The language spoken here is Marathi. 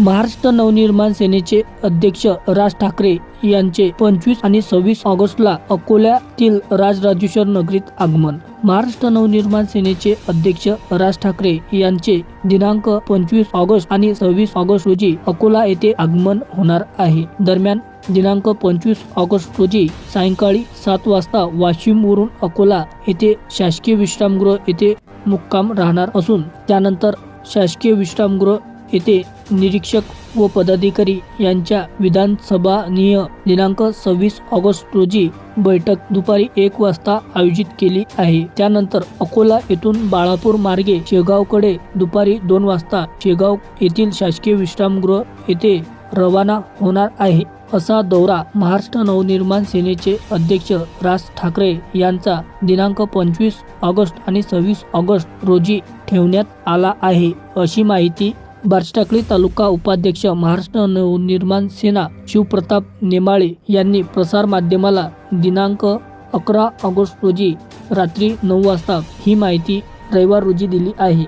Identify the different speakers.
Speaker 1: महाराष्ट्र नवनिर्माण सेनेचे अध्यक्ष राज ठाकरे यांचे पंचवीस आणि सव्वीस ऑगस्टला अकोल्यातील राजराजेश्वर नगरीत आगमन. महाराष्ट्र नवनिर्माण सेनेचे अध्यक्ष राज ठाकरे यांचे दिनांक पंचवीस ऑगस्ट आणि सव्वीस ऑगस्ट रोजी अकोला येथे आगमन होणार आहे. दरम्यान दिनांक पंचवीस ऑगस्ट रोजी सायंकाळी सात वाजता वाशिमवरून अकोला येथे शासकीय विश्रामगृह येथे मुक्काम राहणार असून त्यानंतर शासकीय विश्रामगृह येथे निरीक्षक व पदाधिकारी यांच्या विधानसभानीय दिनांक सव्वीस ऑगस्ट रोजी बैठक दुपारी एक वाजता आयोजित केली आहे. त्यानंतर अकोला येथून बाळापूर मार्गे शेगावकडे दुपारी दोन वाजता शेगाव येथील शासकीय विश्रामगृह येथे रवाना होणार आहे. असा दौरा महाराष्ट्र नवनिर्माण सेनेचे अध्यक्ष राज ठाकरे यांचा दिनांक पंचवीस ऑगस्ट आणि सव्वीस ऑगस्ट रोजी ठेवण्यात आला आहे अशी माहिती बारटाकळी तालुका उपाध्यक्ष महाराष्ट्र नवनिर्माण सेना शिवप्रताप नेमाळे यांनी प्रसारमाध्यमाला दिनांक अकरा ऑगस्ट रोजी रात्री नऊ वाजता ही माहिती रविवार रोजी दिली आहे.